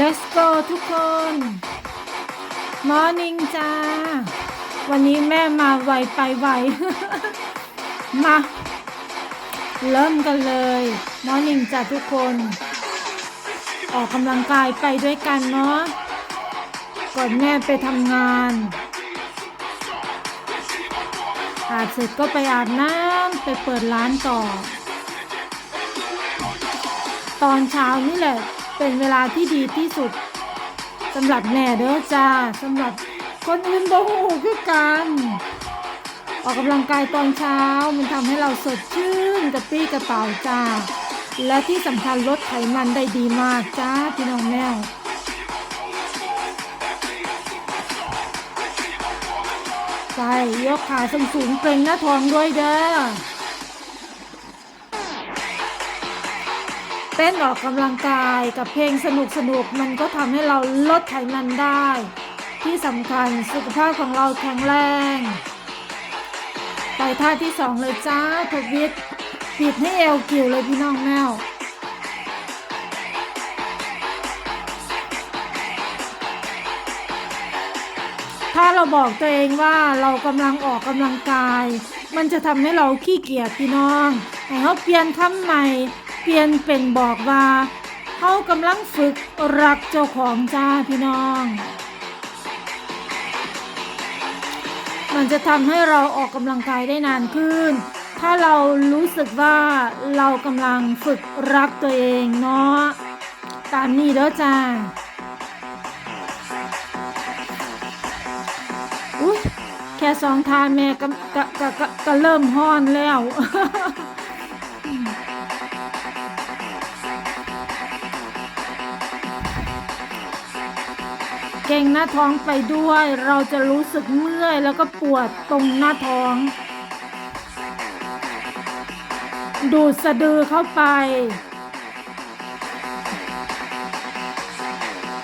Let's go ทุกคน Morning จ้า วันนี้แม่มาไวไปไว มา เริ่มกันเลย Morning จ้าทุกคน ออกกำลังกายไปด้วยกันเนาะ ก่อนแม่ไปทำงาน อาบเสร็จก็ไปอาบน้ำไปเปิดร้านต่อ ตอนเช้านี่แหละ เป็นเวลาที่ดีที่สุดสำหรับแม่เด้อจ้าสำหรับคนอื่นบ่หูคือกันออกกำลังกายตอนเช้ามันทำให้เราสดชื่นกระปรี้กระเป๋าจ้า และที่สำคัญลดไขมันได้ดีมากจ้าพี่น้องแมวใช่ยกขาสูงสูงเกรงหน้าท้องด้วยเด้อ เต้นออกกำลังกายกับเพลงสนุกสนุกมันก็ทำให้เราลดไขมันได้ ที่สำคัญสุขภาพของเราแข็งแรง ไปท่าที่สองเลยจ้าทวิตปิดให้เอวกิ่วเลยพี่น้องแมวถ้าเราบอกตัวเองว่าเรากำลังออกกำลังกาย มันจะทำให้เราขี้เกียจพี่น้องให้เขาเปลี่ยนคำใหม่ เปลี่ยนเป็นบอกว่าเขากำลังฝึกรักเจ้าของจ้าพี่น้อง มันจะทำให้เราออกกำลังกายได้นานขึ้น ถ้าเรารู้สึกว่าเรากำลังฝึกรักตัวเองเนาะตามนี้เด้อจ้าอุ๊ยแค่สองทานแม่ก็ก็ก็ก็ก็เริ่มห้อนแล้ว เกงหน้าท้องไปด้วย เราจะรู้สึกเมื่อยแล้วก็ปวดตรงหน้าท้อง ดูดสะดือเข้าไป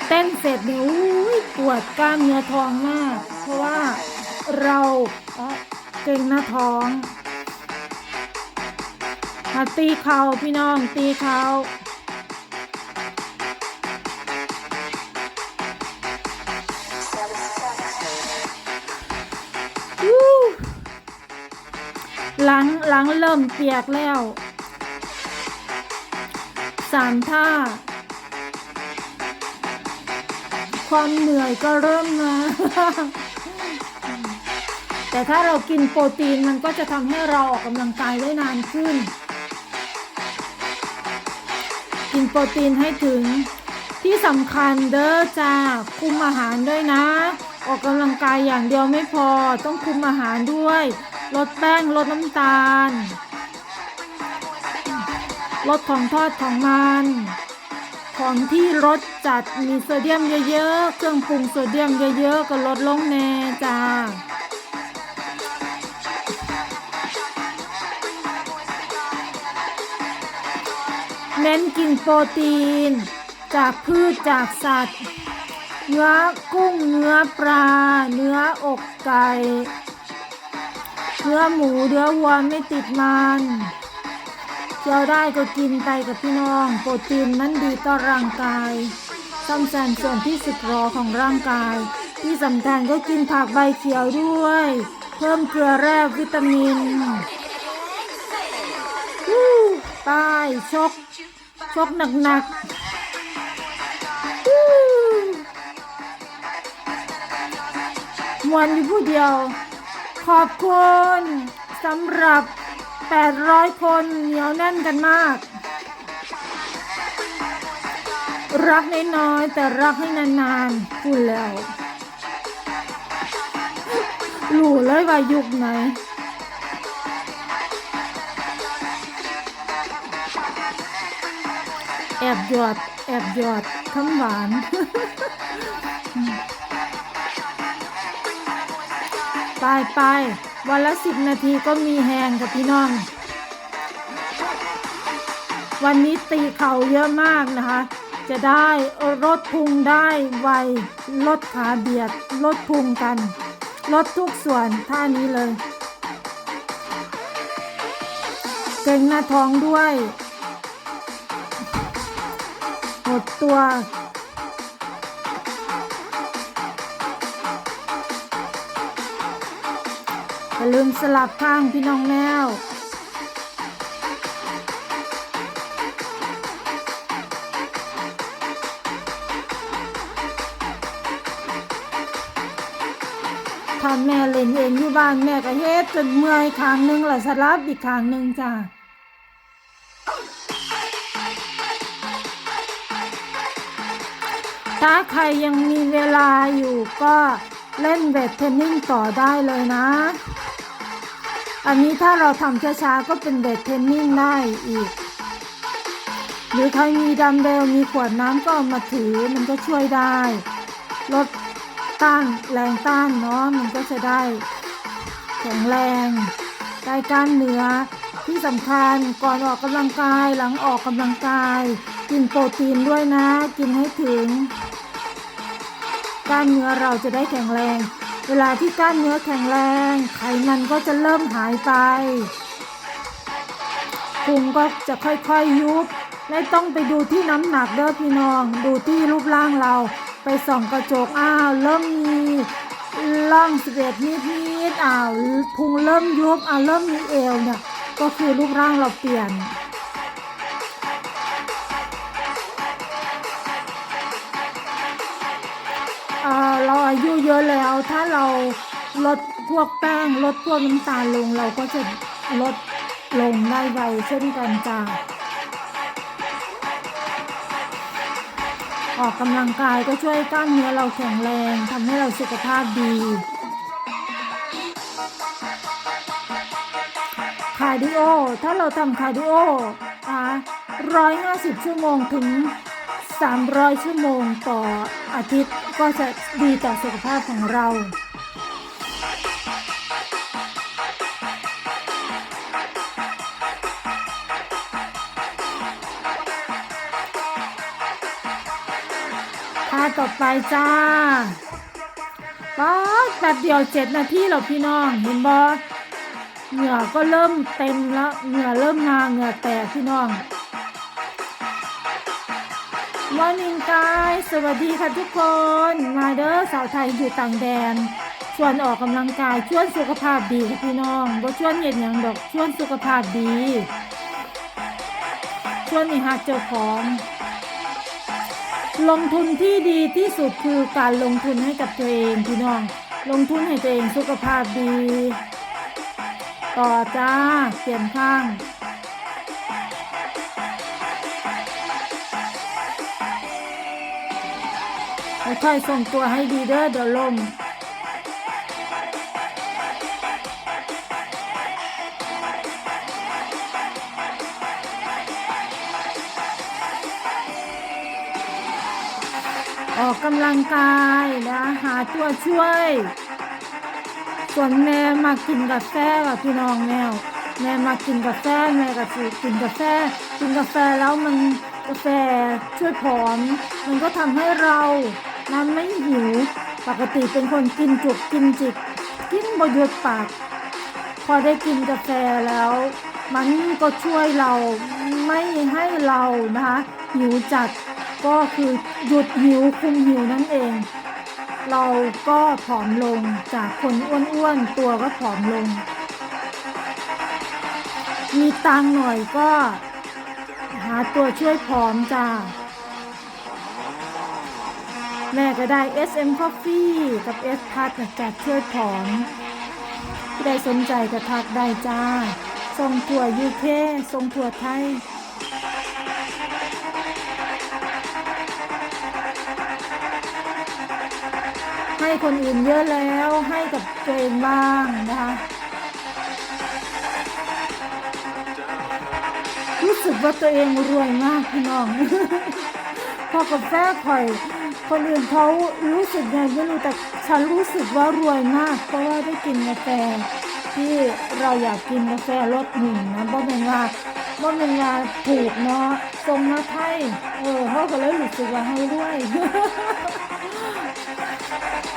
เต้นเสร็จเนี่ยอุ้ยปวดกล้ามเนื้อท้องมาก เพราะว่าเราเกงหน้าท้องมาตีเขาพี่น้องตีเขา หลังหลังเริ่มเปียกแล้วสามท่า ความเหนื่อยก็เริ่มมา แต่ถ้าเรากินโปรตีนมันก็จะทำให้เราออกกำลังกายได้นานขึ้น กินโปรตีนให้ถึงที่สำคัญเด้อจ้าคุมอาหารด้วยนะ ออกกำลังกายอย่างเดียวไม่พอต้องคุมอาหารด้วย ลดแป้งลดน้ำตาล ลดของทอดของมัน ของที่รสจัดมีโซเดียมเยอะๆ เครื่องปรุงโซเดียมเยอะๆ ก็ลดลงแน่จ้าเน้นกินโปรตีน จากพืชจากสัตว์ เนื้อกุ้งเนื้อปลา เนื้ออกไก่ เนื้อหมูเนื้อวัวไม่ติดมันเคี้ยวได้ก็กินไปกับพี่น้อง โปรตีนมันดีต่อร่างกายซ่อมแซมส่วนที่สึกรอของร่างกาย ที่สำคัญก็กินผักใบเขียวด้วย เพิ่มเกลือแร่วิตามินวู้ไป้ายชก ชกหนักๆวู้มวนอยู่ผู้เดียว อบคุณสำหรับ 800 คนเหนียวแน่นกันมาก รักน้อยๆแต่รักให้นานๆพูดแล้วรู้เลยว่ายุคไหนแอบหยอด แอบหยอดคำหวาน ไปไปวันละสิบนาทีก็มีแหงกับพี่น้อง วันนี้ตีเข่าเยอะมากนะคะ จะได้ลดพุงได้ไวลดขาเบียดลดพุงกันลดทุกส่วนท่านี้เลย เก่งหน้าท้องด้วย หดตัว อย่าลืมสลับข้างพี่น้องแมวถ้าแม่เล่นเองอยู่บ้านแม่ก็เฮ็ดจนเมื่อยข้างหนึงแล้วสลับอีกข้างหนึงจ้าถ้าใครยังมีเวลาอยู่ก็เล่นเวทเทรนนิ่งต่อได้เลยนะ อันนี้ถ้าเราทำช้าๆก็เป็นเวทเทรนนิ่งได้อีก หรือใครมีดัมเบลมีขวดน้ำก็มาถือมันก็ช่วยได้ ลดต้านแรงต้านเนาะมันก็จะได้แข็งแรงได้กล้ามเนื้อที่สำคัญก่อนออกกำลังกายหลังออกกำลังกาย กินโปรตีนด้วยนะ กินให้ถึงกล้ามเนื้อเราจะได้แข็งแรง เวลาที่กล้ามเนื้อแข็งแรง ไขมันก็จะเริ่มหายไปพุงก็จะค่อยๆยุบ ไม่ต้องไปดูที่น้ำหนักเด้อพี่น้อง ดูที่รูปร่างเรา ไปส่องกระจกอ้าวเริ่มมีร่องสิบเอ็ดนิดๆอ้าวพุงเริ่มยุบอ้าวเริ่มมีเอวเนี่ย ก็คือรูปร่างเราเปลี่ยน อายุเยอะแล้ว ถ้าเราลดพวกแป้งลดพวกน้ำตาลลงเราก็จะลดลงได้ไวเช่นกันจ้าออกกำลังกายก็ช่วยกล้ามเนื้อเราแข็งแรงทำให้เราสุขภาพดีคาร์ดิโอ ถ้าเราทำคาร์ดิโออะร้อยห้าสิบชั่วโมงถึง 300 ชั่วโมงต่ออาทิตย์ ก็จะดีต่อสุขภาพของเราท่าต่อไปจ้าป๊าดแป๊บเดียวเจ็ดนาทีแล้วพี่น้องเห็นบอเหงื่อก็เริ่มเต็มแล้วเหงื่อเริ่มมาเหงื่อแตกพี่น้อง มอร์นิ่งกายสวัสดีค่ะทุกคน มาเด้อสาวไทยอยู่ต่างแดนชวนออกกำลังกายชวนสุขภาพดีค่ะพี่น้องบ่ชวนเห็นอย่างดอกชวนสุขภาพดีชวนอีหักเจ้าของ ลงทุนที่ดีที่สุดคือการลงทุนให้กับตัวเองพี่น้อง ลงทุนให้ตัวเองสุขภาพดี ต่อจ้าเปลี่ยนข้าง คอยส่งตัวให้ดีเด้อเดี๋ยวลมออกกำลังกายนะหาตัวช่วย ส่วนแม่มากินกาแฟกับพี่น้องแมวแม่มากินกาแฟแม่ก็สิกินกาแฟ กินกาแฟแล้วมันกาแฟช่วยผอม มันก็ทำให้เรา นั้นไม่หิว ปกติเป็นคนกินจุกกินจิก กินบหยุดปาก พอได้กินกาแฟแล้ว มันก็ช่วยเราไม่ให้เรานะคะหิวจัดก็คือหยุดหิวคุมหิวนั่นเอง เราก็ผอมลงจากคนอ้วนๆตัวก็ผอมลง มีตังหน่อยก็ หาตัวช่วยผอมจ้า แม่ก็ได้ SM Coffee กับ S p a t จัดช่วยผอมที่ได้สนใจก็ทักได้จ้าส่งถั่วยูเคส่งถั่วไทยให้คนอื่นเยอะแล้วให้กับตัวเองบ้างนะคะรู้สึกว่าตัวเองรวยมากพี่น้องพอกาแฟข่อย คนอื่นเขารู้สึกไงไม่รู้แต่ฉันรู้สึกว่ารวยมาก เพราะว่าได้กินกาแฟ ที่เราอยากกินกาแฟรสหนึ่งนะบ่เป็นว่าบ่เป็นว่าถูกเนาะทรงมาไทยเออเขาก็เลยรู้สึกว่าให้รวย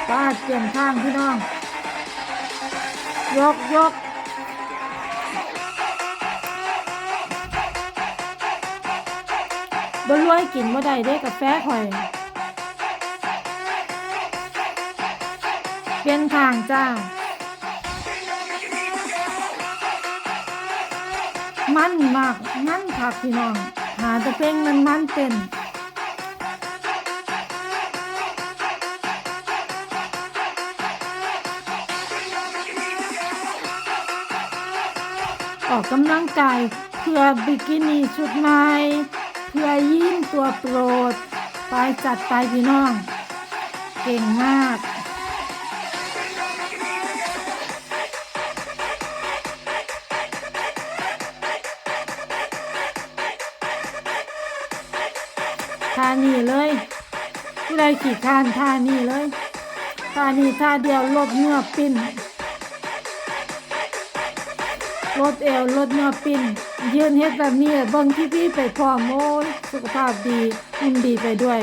ป้าเปลี่ยนข้างพี่น้อง ยกยกบ่รวยกินบ่ได้เด้กาแฟข่อย เปลี่ยนข้างจ้า มันมากมันคักพี่น้อง หาแต่เพลงมันมันเป็น ออกกำลังกายเพื่อบิกินี่ชุดใหม่เพื่อยิ้มตัวโปรด ไปจัดไปพี่น้อง เก่งมาก นี่เลยที่ไรขี่คร้านท่านี่เลยท่านี่ท่าเดียวลดเนื้อปิ้นลดเอวลดเนื้อปิ้นยืนเฮ็ดแบบนี้เบิ่งที่พี่ไปพร้อมโอ้ยสุขภาพดีหุ่นดีไปด้วย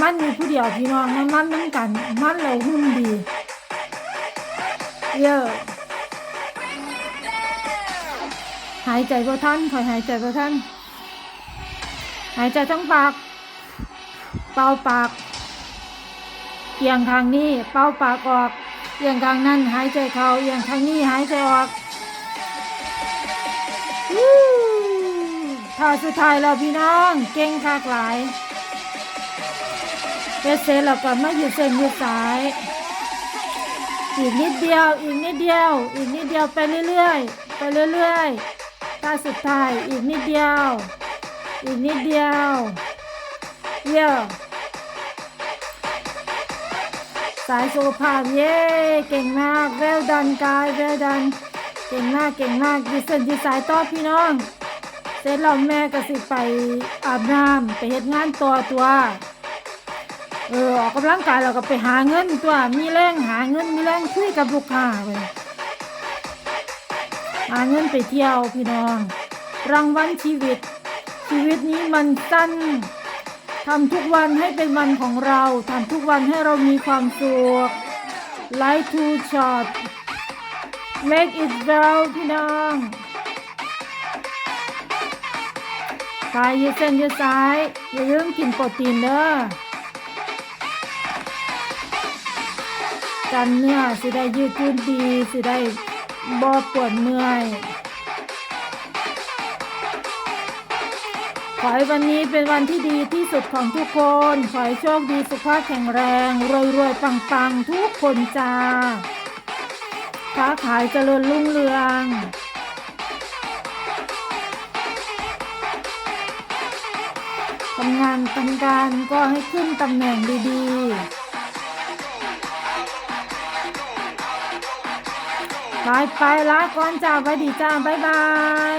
มันมีผู้เดียวพี่น้องนมันนั่งกัน มันเราหุ่นดี เยอะหายใจบ่ทันคอยหายใจบ่ทันหายใจทั้งปาก เป่าปากเอียงข้างนี้ เป่าปากออกเอียงข้างนั้นหายใจเข้าเอียงข้างนี้หายใจออกวู้ท่าสุดท้ายแล้วพี่น้อง เก่งคากหลายเฮ็ดเสร็จแล้วก็มาหยุดเส้นหยุดสาย อีกนิดเดียว อีกนิดเดียว อีกนิดเดียวไปเรื่อยๆ ไปเรื่อยๆท่าสุดท้าย อีกนิดเดียว อีกนิดเดียวเยี่ยสายสุขภาพเย้เก่งมากเวลดันกายเวลดัน เก่งมากเก่งมากยืดเส้นยืดสายต่อพี่น้อง เสร็จแล้วแม่ก็สิไปอาบน้ำไปเฮ็ดงานตัวตัว เออออกกำลังกายเราก็ไปหาเงินตัวมีแรงหาเงินมีแรงคุยกับลูกค้าไปหาเงินไปเที่ยวพี่น้อง รางวัลชีวิต ชีวิตนี้มันสั้นทำทุกวันให้เป็นวันของเราทำทุกวันให้เรามีความสุข Life too short make it well พี่น้องสายยืดเส้นยืดสาย อย่าลืมกินโปรตีนเด้อ กันเนื้อสิได้ยืดยืดดีสิได้บ่ปวดเมื่อยขอให้วันนี้เป็นวันที่ดีที่สุดของทุกคน ขอให้โชคดีสุขภาพแข็งแรงรวยรวยปังปังๆทุกคนจ้าค้าขายเจริญรุ่งเรืองทำงานทำการก็ให้ขึ้นตำแหน่งดีๆ ไปไปลาก่อนจ้าไปดีจ้าบ๊ายบาย